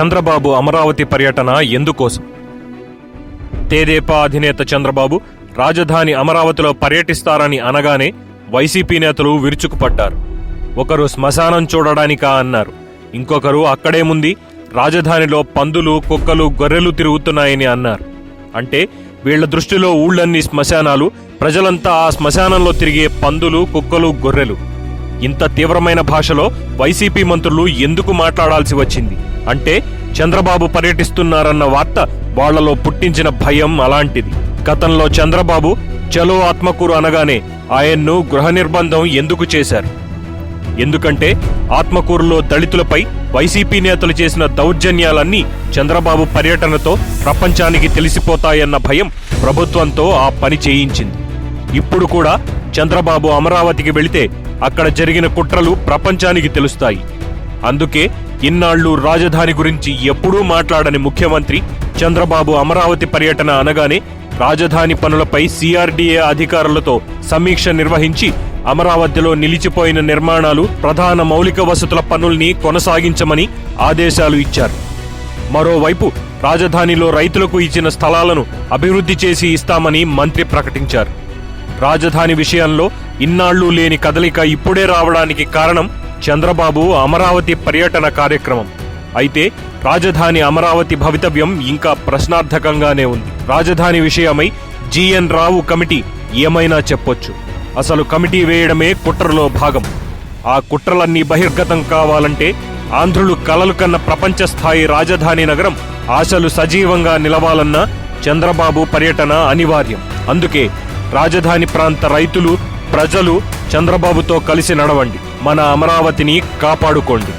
చంద్రబాబు అమరావతి పర్యటన ఎందుకోసం? తేదేపా అధినేత చంద్రబాబు రాజధాని అమరావతిలో పర్యటిస్తారని అనగానే వైసీపీ నేతలు విరుచుకుపడ్డారు. ఒకరు శ్మశానం చూడడానికా అన్నారు. ఇంకొకరు అక్కడేముంది రాజధానిలో పందులు కుక్కలు గొర్రెలు తిరుగుతున్నాయని అన్నారు. అంటే వీళ్ళ దృష్టిలో ఊళ్ళన్ని శ్మశానాలు ప్రజలంతా ఆ శ్మశానంలో తిరిగే పందులు కుక్కలు గొర్రెలు. ఇంత తీవ్రమైన భాషలో వైసీపీ మంత్రులు ఎందుకు మాట్లాడాల్సి వచ్చింది? అంటే చంద్రబాబు పర్యటిస్తున్నారన్న వార్త వాళ్ళలో పుట్టించిన భయం అలాంటిది. గతంలో చంద్రబాబు చలో ఆత్మకూరు అనగానే ఆయన్ను గృహ నిర్బంధం ఎందుకు చేశారు? ఎందుకంటే ఆత్మకూరులో దళితులపై వైసీపీ నేతలు చేసిన దౌర్జన్యాలన్నీ చంద్రబాబు పర్యటనతో ప్రపంచానికి తెలిసిపోతాయన్న భయం ప్రభుత్వంతో ఆ పని చేయించింది. ఇప్పుడు కూడా చంద్రబాబు అమరావతికి వెళితే అక్కడ జరిగిన కుట్రలు ప్రపంచానికి తెలుస్తాయి. అందుకే ఇన్నాళ్ళు రాజధాని గురించి ఎప్పుడూ మాట్లాడని ముఖ్యమంత్రి చంద్రబాబు అమరావతి పర్యటన అనగానే రాజధాని పనులపై సిఆర్డీఏ అధికారులతో సమీక్ష నిర్వహించి అమరావతిలో నిలిచిపోయిన నిర్మాణాలు ప్రధాన మౌలిక వసతుల పనుల్ని కొనసాగించమని ఆదేశాలు ఇచ్చారు. మరోవైపు రాజధానిలో రైతులకు ఇచ్చిన స్థలాలను అభివృద్ధి చేసి ఇస్తామని మంత్రి ప్రకటించారు. రాజధాని విషయంలో ఇన్నాళ్ళు లేని కదలిక ఇప్పుడే రావడానికి కారణం చంద్రబాబు అమరావతి పర్యటన కార్యక్రమం. అయితే రాజధాని అమరావతి భవితవ్యం ఇంకా ప్రశ్నార్థకంగానే ఉంది. రాజధాని విషయమై జిఎన్ రావు కమిటీ ఏమైనా చెప్పొచ్చు. అసలు కమిటీ వేయడమే కుట్రలో భాగం. ఆ కుట్రలన్నీ బహిర్గతం కావాలంటే ఆంధ్రులు కలలు కన్న ప్రపంచ స్థాయి రాజధాని నగరం ఆశలు సజీవంగా నిలవాలన్న చంద్రబాబు పర్యటన అనివార్యం. అందుకే రాజధాని ప్రాంత రైతులు ప్రజలు చంద్రబాబుతో కలిసి నడవండి. మన అమరావతిని కాపాడుకోండి.